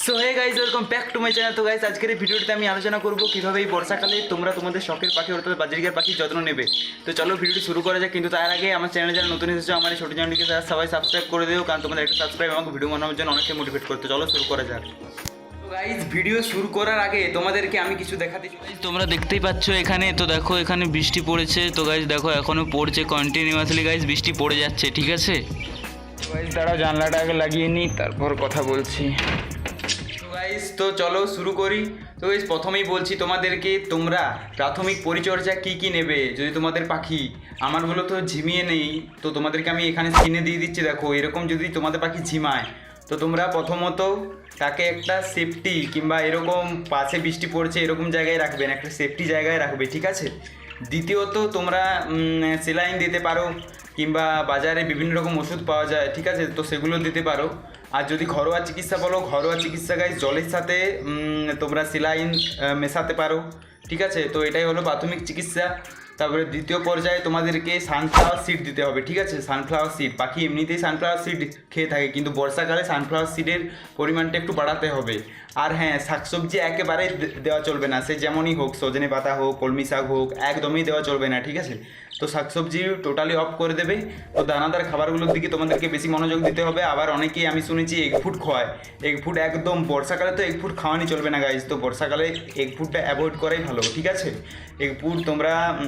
So hey guys welcome back to my channel তো guys আজকের এই ভিডিওটিতে আমি আলোচনা করব কীভাবে এই বর্ষাকালে তোমরা তোমাদের শখের পাখি অর্থাৎ বাজারিকার পাখির যত্ন নেবে। তো চলো ভিডিওটি শুরু করা যাক কিন্তু তার আগে আমার চ্যানেলে যারা নতুন এসেছ আমার ছোটো চ্যানেলটিকে তারা সবাই সাবস্ক্রাইব করে দিও কারণ তোমাদের একটা সাবস্ক্রাইব আমাকে ভিডিও বানানোর জন্য অনেকটা মোটিভেট করতে। চলো শুরু করা যাক। তো গাইজ ভিডিও শুরু করার আগে তোমাদেরকে আমি কিছু দেখাতে চাই। তোমরা দেখতেই পাচ্ছ এখানে তো দেখো এখানে বৃষ্টি পড়েছে। তো গাইজ দেখো এখনও পড়ছে কন্টিনিউয়াসলি গাইজ বৃষ্টি পড়ে যাচ্ছে ঠিক আছে? গাইজ দাঁড়াও জানলাটা আগে লাগিয়ে নিই তারপর কথা বলছি। তো গাইজ তো চলো শুরু করি। তো গাইজ প্রথমেই বলছি তোমাদেরকে, তোমরা প্রাথমিক পরিচর্যা কি কি নেবে? যদি তোমাদের পাখি, আমারগুলো তো ঝিমিয়ে নেই, তো তোমাদেরকে আমি এখানে স্ক্রিনে দিয়ে দিচ্ছি, দেখো, এরকম যদি তোমাদের পাখি ঝিমায়, তো তোমরা প্রথমত তাকে একটা সেফটি কিংবা এরকম পাশে বৃষ্টি পড়ছে, এরকম জায়গায় রাখবেন একটা সেফটি জায়গায় রাখবে, ঠিক আছে? দ্বিতীয়ত তোমরা সেলাইন দিতে পারো, কিংবা বাজারে বিভিন্ন রকম ওষুধ পাওয়া যায়, ঠিক আছে? তো সেগুলো দিতে পারো। আর যদি ঘরোয়া চিকিৎসা বলো, ঘরোয়া চিকিৎসা গাইজ জলের সাথে তোমরা সিলাইন মেশাতে পারো। ঠিক আছে? তো এটাই হলো প্রাথমিক চিকিৎসা। তারপরে দ্বিতীয় পর্যায়ে তোমাদেরকে সানফ্লাওয়ার সিড দিতে হবে। ঠিক আছে? সানফ্লাওয়ার সিড পাখি এমনিতেই সানফ্লাওয়ার সিড খেয়ে থাকে, কিন্তু বর্ষাকালে সানফ্লাওয়ার সিডের পরিমাণটা একটু বাড়াতে হবে। আর হ্যাঁ শাকসবজি একেবারে দে- দেওয়া চলবে না। সে যেমনই হোক, সজনে পাতা হোক, কলমি শাক হোক, একদমই দেওয়া চলবে না, ঠিক আছে? তো শাকসবজি টোটালি অফ করে দেবে। তো দানাদার খাবারগুলোর দিকে তোমাদেরকে বেশি মনোযোগ দিতে হবে। আবার অনেকেই আমি শুনেছি এগ ফুড খাওয়ায়। এগ ফুড একদম, বর্ষাকালে তো এগ ফুড খাওয়ানি চলবে না গাইজ তো বর্ষাকালে এগ ফুডটা অ্যাভয়েড করাই ভালো, ঠিক আছে? এগ ফুড তোমরা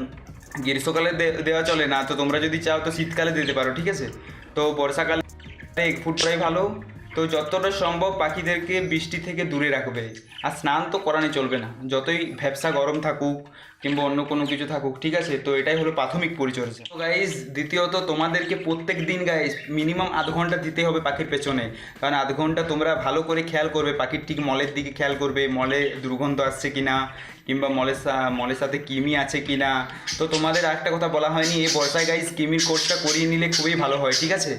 গ্রীষ্মকালে দেওয়া চলে না। তো তোমরা যদি চাও তো শীতকালে দিতে পারো, ঠিক আছে? তো বর্ষাকালে এগ ফুডটাই ভালো। তো যতটা সম্ভব পাখিদেরকে বৃষ্টি থেকে দূরে রাখবে। আর স্নান তো করানো চলবে না। যতই ভ্যাবসা গরম থাকুক কিংবা অন্য কোনো কিছু থাকুক, ঠিক আছে? তো এটাই হলো প্রাথমিক পরিচর্যা। তো গাইজ দ্বিতীয়ত তোমাদেরকে প্রত্যেক দিন গাইজ মিনিমাম আধ ঘণ্টা দিতে হবে পাখির পেছনে। কারণ আধ ঘণ্টা তোমরা ভালো করে খেয়াল করবে পাখির ঠিক মলের দিকে খেয়াল করবে, মলে দুর্গন্ধ আসছে কি না কিংবা মলের মলের সাথে কিমি আছে কিনা। তো তোমাদের একটা কথা বলা হয়নি, এই বর্ষায় গাইজ কিমির কোর্সটা করিয়ে নিলে খুবই ভালো হয়, ঠিক আছে?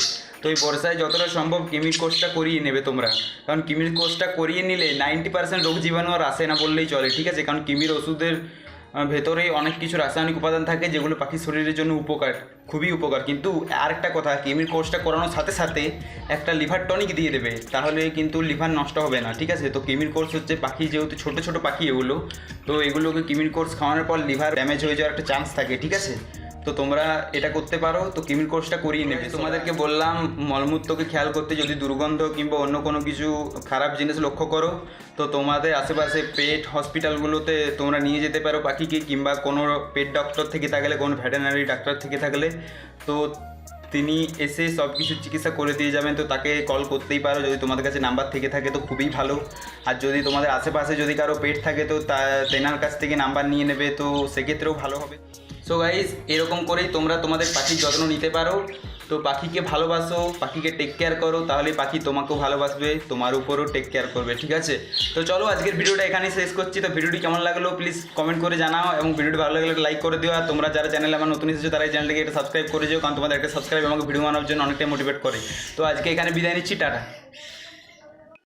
তো এই বর্ষায় যতটা সম্ভব কিমির কোর্সটা করিয়ে নেবে তোমরা। কারণ কিমির কোর্সটা করিয়ে নিলে নাইনটি পার্সেন্ট রোগ জীবাণু আর আসে না বললেই চলে, ঠিক আছে? কারণ কিমির ওষুধের ভেতরে অনেক কিছু রাসায়নিক উপাদান থাকে যেগুলো পাখির শরীরের জন্য উপকার, খুবই উপকার। কিন্তু আরেকটা কথা, কিমির কোর্সটা করানোর সাথে সাথে একটা লিভার টনিক দিয়ে দেবে, তাহলে কিন্তু লিভার নষ্ট হবে না, ঠিক আছে? তো কিমির কোর্স হচ্ছে পাখি যেহেতু ছোটো ছোটো পাখি এগুলো, তো এগুলোকে কিমির কোর্স খাওয়ানোর পর লিভার ড্যামেজ হয়ে যাওয়ার একটা চান্স থাকে, ঠিক আছে? তো তোমরা এটা করতে পারো, তো কিমির কোর্সটা করিয়ে নেবে। তোমাদেরকে বললাম, মলমূত্রকে খেয়াল করতে যদি দুর্গন্ধ কিংবা অন্য কোনো কিছু খারাপ জিনিস লক্ষ্য করো, তো তোমাদের আশেপাশে পেট হসপিটালগুলোতে তোমরা নিয়ে যেতে পারো পাখিকে কিংবা কোনো পেট ডক্টর থেকে থাকলে, কোনো ভেটেনারি ডাক্তার থেকে থাকলে। তো তিনি এসে সব কিছু চিকিৎসা করে দিয়ে যাবেন, তো তাকে কল করতেই পারো যদি তোমাদের কাছে নাম্বার থেকে থাকে, তো খুবই ভালো। আর যদি তোমাদের আশেপাশে যদি কারও পেট থাকে, তো তা, তেনার কাছ থেকে নাম্বার নিয়ে নেবে, তো সেক্ষেত্রেও ভালো হবে। সো গাইজ এরকম করেই তোমরা তোমাদের পাখির যত্ন নিতে পারো। তো পাখিকে ভালোবাসো, পাখিকে টেক কেয়ার করো, তাহলে পাখি তোমাকেও ভালোবাসবে, তোমার উপরও টেক কেয়ার করবে, ঠিক আছে? তো চলো আজকের ভিডিওটা এখানেই শেষ করছি। তো ভিডিওটি কেমন লাগল প্লিজ কমেন্ট করে জানাও এবং ভিডিওটি ভালো লাগলে লাইক করে দিও। আর তোমরা যারা চ্যানেলে আমার নতুন এসেছ, তারা চ্যানেলটিকে একটা সাবস্ক্রাইব করে দিও, কারণ তোমাদের একটা সাবস্ক্রাইব আমাকে ভিডিও বানানোর জন্য অনেকটাই মোটিভেট করে। তো আজকে এখানে বিদায় নিচ্ছি, টাটা।